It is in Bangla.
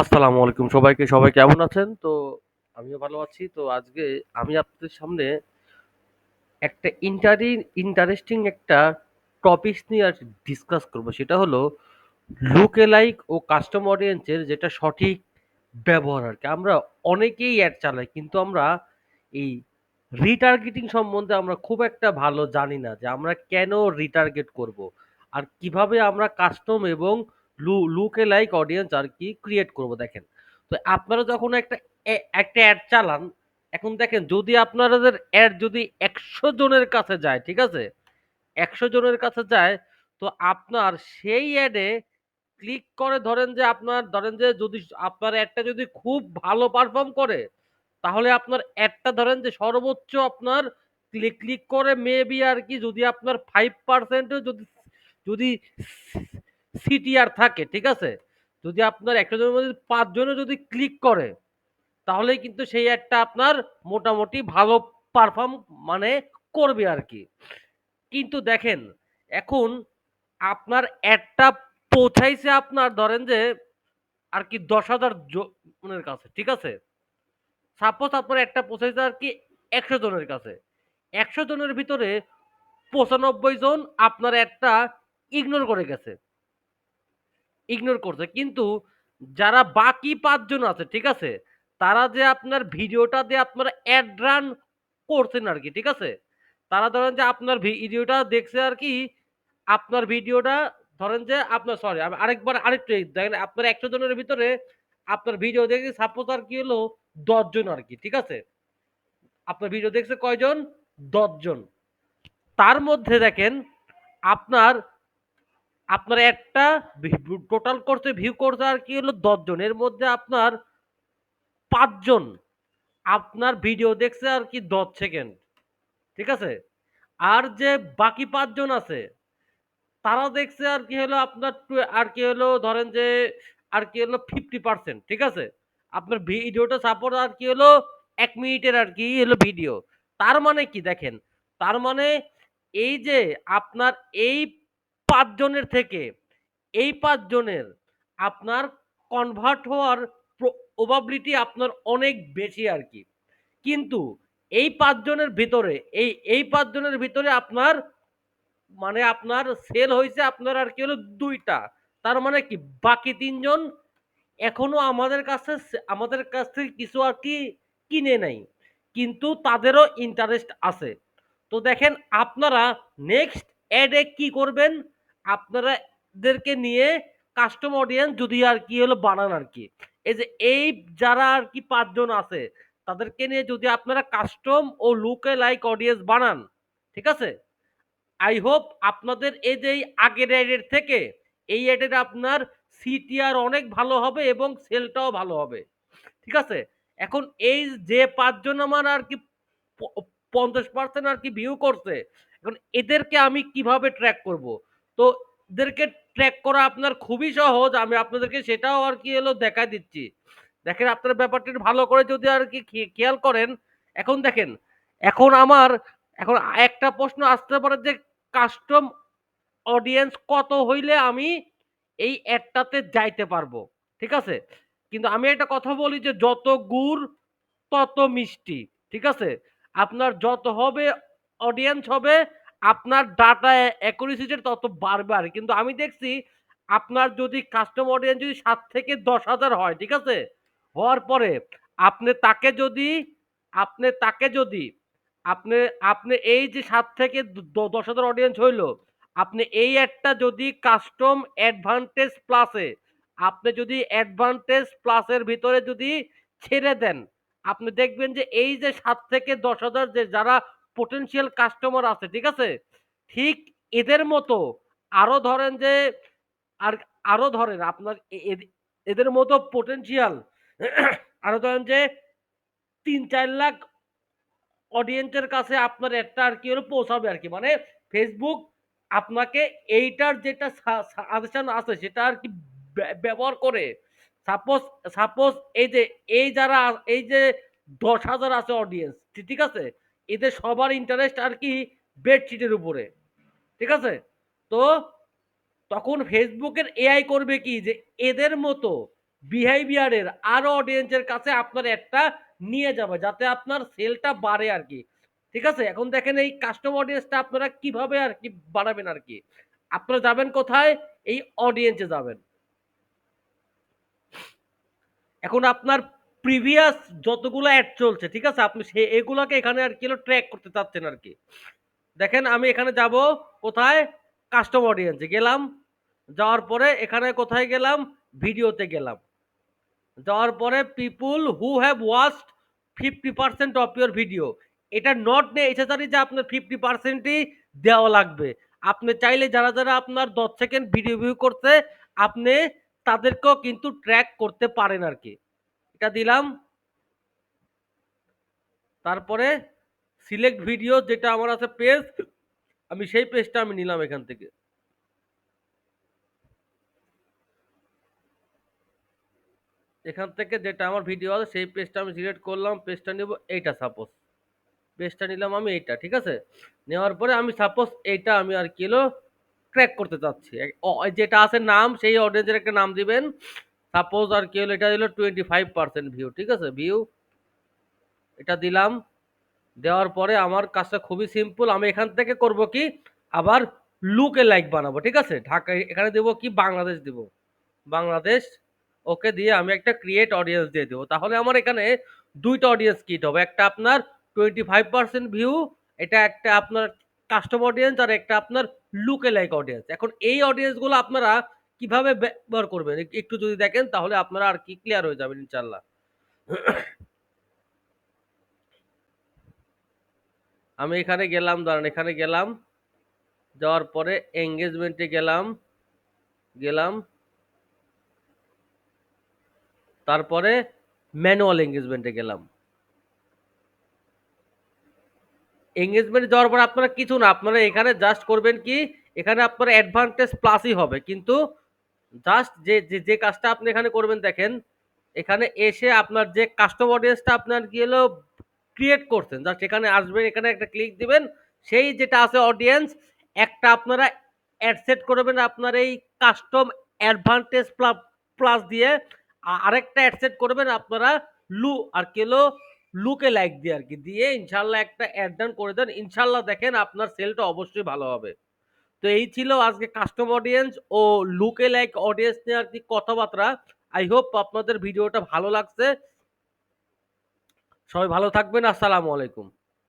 আসসালামু আলাইকুম সবাইকে, সবাই কেমন আছেন? তো আমিও ভালো আছি। তো আজকে আমি আপনাদের সামনে একটা ইন্টারি ইন্টারেস্টিং একটা টপিকস নিয়ে আর ডিসকাস করব। সেটা হলো লুক লাইক ও কাস্টম অডিয়েন্সের যেটা সঠিক ব্যবহার আর কি। আমরা অনেকেই অ্যাড চালাই, কিন্তু আমরা এই রিটার্গেটিং সম্বন্ধে আমরা খুব একটা ভালো জানি না যে আমরা কেন রিটার্গেট করব। আর কীভাবে আমরা কাস্টম এবং লু লুকে লাইক অডিয়েন্স আর কি ক্রিয়েট করব দেখেন। তো আপনারা যখন একটা একটা অ্যাড চালান, এখন দেখেন যদি আপনাদের অ্যাড যদি একশো জনের কাছে যায়, ঠিক আছে? একশো জনের কাছে যায়, তো আপনার সেই অ্যাডে ক্লিক করে ধরেন যে আপনার, ধরেন যে যদি আপনার অ্যাডটা যদি খুব ভালো পারফর্ম করে, তাহলে আপনার অ্যাডটা ধরেন যে সর্বোচ্চ আপনার ক্লিক ক্লিক করে মেবি আর কি যদি আপনার ফাইভ পার্সেন্টও যদি যদি সিটিআর থাকে, ঠিক আছে? যদি আপনার একটা জনের মধ্যে পাঁচজনও যদি ক্লিক করে তাহলে কিন্তু সেই অ্যাডটা আপনার মোটামুটি ভালো পারফর্ম মানে করবে আর কি। কিন্তু দেখেন, এখন আপনার অ্যাডটা পৌঁছাইছে আপনার ধরেন যে আর কি দশ হাজার জনের কাছে, ঠিক আছে? সাপোজ আপনার একটা পৌঁছাইছে আর কি একশো জনের কাছে। একশো জনের ভিতরে পঁচানব্বই জন আপনার একটা ইগনোর করে গেছে। ইগনোর করছে। কিন্তু যারা বাকি পাঁচজন আছে, ঠিক আছে? তারা যে আপনার ভিডিওটা দিয়ে আপনার অ্যাড রান করছেন আর কি, ঠিক আছে? তারা ধরেন যে আপনার ভিডিওটা দেখছে আর কি, আপনার ভিডিওটা ধরেন যে আপনার সরি আরেকবার আরেকটু দেখেন, আপনার একশো জনের ভিতরে আপনার ভিডিও দেখে সাপোজ আর কি হলো দশজন আর কি, ঠিক আছে? আপনার ভিডিও দেখছে কয়জন? দশজন। তার মধ্যে দেখেন, আপনার আপনার একটা টোটাল করতে ভিউ করতে আর কি হলো দশজন এর মধ্যে আপনার পাঁচজন আপনার ভিডিও দেখছে আর কি দশ সেকেন্ড ঠিক আছে? আর যে বাকি পাঁচজন আছে তারা দেখছে আর কি হলো আপনার আর কি হলো ধরেন যে, আর কি হলো ফিফটি পার্সেন্ট ঠিক আছে? আপনার ভিডিওটা সাপোর্ট আর কি হলো এক মিনিটের আর কি হলো ভিডিও তার মানে কি দেখেন? তার মানে এই যে আপনার এই পাঁচজনের থেকে। এই পাঁচজনের আপনার কনভার্ট হওয়ার প্রবাবিলিটি আপনার অনেক বেশি আর কি। কিন্তু এই পাঁচজনের ভিতরে, এই এই পাঁচজনের ভিতরে আপনার মানে আপনার সেল হয়েছে আপনার আর কি হলো দুইটা। তার মানে কি, বাকি তিনজন এখনও আমাদের কাছে আমাদের কাছ থেকে কিছু আর কি কিনে নেই। কিন্তু তাদেরও ইন্টারেস্ট আছে। তো দেখেন আপনারা নেক্সট অ্যাডে কি করবেন? আপনারা এদেরকে নিয়ে কাস্টম অডিয়েন্স যদি আর কি হলো বানান আর কি। এই যে এই যারা আর কি পাঁচজন আছে, তাদেরকে নিয়ে যদি আপনারা কাস্টম ও লুকে লাইক অডিয়েন্স বানান, ঠিক আছে? আই হোপ আপনাদের এই যে আগের অ্যাডের থেকে এই অ্যাডের আপনার সিটিআর অনেক ভালো হবে এবং সেলটাও ভালো হবে, ঠিক আছে? এখন এই যে পাঁচজন আমার আর কি পঞ্চাশ পার্সেন্ট আর কি ভিউ করছে, এখন এদেরকে আমি কীভাবে ট্র্যাক করব? তো এদেরকে ট্র্যাক করা আপনার খুবই সহজ। আমি আপনাদেরকে সেটাও আর কি হলো দেখা দিচ্ছি। দেখেন আপনার ব্যাপারটি ভালো করে যদি আর কি খেয়াল করেন, এখন দেখেন, এখন আমার, এখন একটা প্রশ্ন আসতে পারে যে কাস্টম অডিয়েন্স কত হইলে আমি এই অ্যাডটাতে যাইতে পারব। ঠিক আছে? কিন্তু আমি একটা কথা বলি যে যত গুড়, তত মিষ্টি। ঠিক আছে? আপনার যত হবে অডিয়েন্স হবে আপনার ডাটা অ্যাকুরেসিটা তত বাড়বে আর কিন্তু আমি দেখছি আপনার যদি কাস্টম অডিয়েন্স যদি সাত থেকে দশ হাজার হয়, ঠিক আছে? হওয়ার পরে আপনি তাকে যদি, আপনি তাকে যদি, আপনি আপনি এই যে সাত থেকে দশ হাজার অডিয়েন্স হইল, আপনি এই অ্যাডটা যদি কাস্টম অ্যাডভান্টেজ প্লাসে আপনি যদি অ্যাডভান্টেজ প্লাসের ভিতরে যদি ছেড়ে দেন, আপনি দেখবেন যে এই যে সাত থেকে দশ হাজার যে যারা পোটেনশিয়াল কাস্টমার আছে, ঠিক আছে? ঠিক এদের মতো আরও ধরেন যে, আর আরও ধরেন আপনার এদের মতো পোটেনশিয়াল আরও ধরেন যে, তিন চার লাখ অডিয়েন্সের কাছে আপনার একটা আর কি হলো পৌঁছাবে আর কি। মানে ফেসবুক আপনাকে এইটার যেটা সাজেশন আছে সেটা আর কি ব্য- ব্যবহার করে। সাপোজ সাপোজ এই যে, এই যারা এই যে দশ হাজার আছে অডিয়েন্স ঠিক আছে? এদের সবার ইন্টারেস্ট আর কি বেডশিটের উপরে। ঠিক আছে? তো তখন ফেসবুকের এআই করবে কি? যে এদের মতো বিহেভিয়ারের আরও অডিয়েন্সের কাছে আপনার একটা নিয়ে যাবে, যাতে আপনার সেলটা বাড়ে আর কি। ঠিক আছে? এখন দেখেন এই কাস্টম অডিয়েন্সটা আপনারা কীভাবে আর কি বাড়াবেন আর কি? আপনারা যাবেন কোথায়? এই অডিয়েন্সে যাবেন। এখন আপনার প্রিভিয়াস যতগুলো অ্যাড চলছে, ঠিক আছে? আপনি সে, এগুলোকে এখানে আর কি ট্র্যাক করতে চাচ্ছেন আর কি। দেখেন, আমি এখানে যাব, কোথায়? কাস্টম অডিয়েন্সে গেলাম। যাওয়ার পরে এখানে কোথায় গেলাম? ভিডিওতে গেলাম। যাওয়ার পরে people who have watched fifty percent of your video এটা নট নেসেসারি যে আপনার ফিফটি পার্সেন্টই দেওয়া লাগবে। আপনি চাইলে যারা যারা আপনার দশ সেকেন্ড ভিডিও ভিউ করছে, আপনি তাদেরকেও কিন্তু ট্র্যাক করতে পারেন আর কি। এটা দিলাম। তারপরে সিলেক্ট ভিডিও যেটা আমার আছে পেজ আমি সেই পেজটা আমি নিলাম এখান থেকে। এখান থেকে যেটা আমার ভিডিও আছে, সেই পেজটা আমি সিলেক্ট করলাম। পেজটা নেব এইটা সাপোজ পেজটা নিলাম আমি এইটা, ঠিক আছে? নেওয়ার পরে আমি সাপোজ এইটা আমি আর কি হলো ট্র্যাক করতে চাচ্ছি। যেটা আছে নাম, সেই অডিয়েন্সের একটা নাম দিবেন। সাপোজ আর কি হলো, এটা দিল টোয়েন্টি ফাইভ পার্সেন্ট ভিউ ঠিক আছে? ভিউ এটা দিলাম, দেওয়ার পরে আমার কাজটা খুবই সিম্পল আমি এখান থেকে করব কি? আবার লুকে লাইক বানাবো, ঠিক আছে? ঢাকা, এখানে দেবো কি? বাংলাদেশ দিব। বাংলাদেশ, ওকে দিয়ে আমি একটা ক্রিয়েট অডিয়েন্স দিয়ে দেবো। তাহলে আমার এখানে দুইটা অডিয়েন্স কিট হবে, একটা আপনার টোয়েন্টি ফাইভ পার্সেন্ট ভিউ এটা একটা আপনার কাস্টম অডিয়েন্স আর একটা আপনার লুকে লাইক অডিয়েন্স এখন এই অডিয়েন্সগুলো আপনারা কীভাবে ব্যবহার করবেন? এক- একটু যদি দেখেন তাহলে আপনারা আর কি ক্লিয়ার হয়ে যাবেন ইনশাল্লাহ আমি এখানে গেলাম, দাঁড়ান, এখানে গেলাম। যাওয়ার পরে এঙ্গেজমেন্টে গেলাম গেলাম। তারপরে ম্যানুয়াল এঙ্গেজমেন্টে গেলাম। এঙ্গেজমেন্টে যাওয়ার পর আপনারা কিছু না, আপনারা এখানে জাস্ট করবেন কি, এখানে আপনার অ্যাডভান্টেজ প্লাসই হবে। কিন্তু জাস্ট যে যে কাজটা আপনি এখানে করবেন দেখেন, এখানে এসে আপনার যে কাস্টম অডিয়েন্সটা আপনার কি হলো ক্রিয়েট করছেন। জাস্ট এখানে আসবেন, এখানে একটা ক্লিক দিবেন, সেই যেটা আছে অডিয়েন্স একটা আপনারা অ্যাড সেট করবেন আপনার এই কাস্টম অ্যাডভান্টেজ প্লাস দিয়ে আরেকটা অ্যাড সেট করবেন আপনারা লু, আর কি হলো লুকে লাইক দিয়ে আর কি। দিয়ে ইনশাল্লাহ একটা অ্যাড ডান করে দেন। ইনশাল্লাহ দেখেন আপনার সেলটা অবশ্যই ভালো হবে। তো এই ছিল আজকে কাস্টম অডিয়েন্স ও লুকে লাইক অডিয়েন্স নিয়ে আর কি কথাবার্তা। আই হোপ আপনাদের ভিডিওটা ভালো লাগছে। সবাই ভালো থাকবেন, আসসালামু আলাইকুম।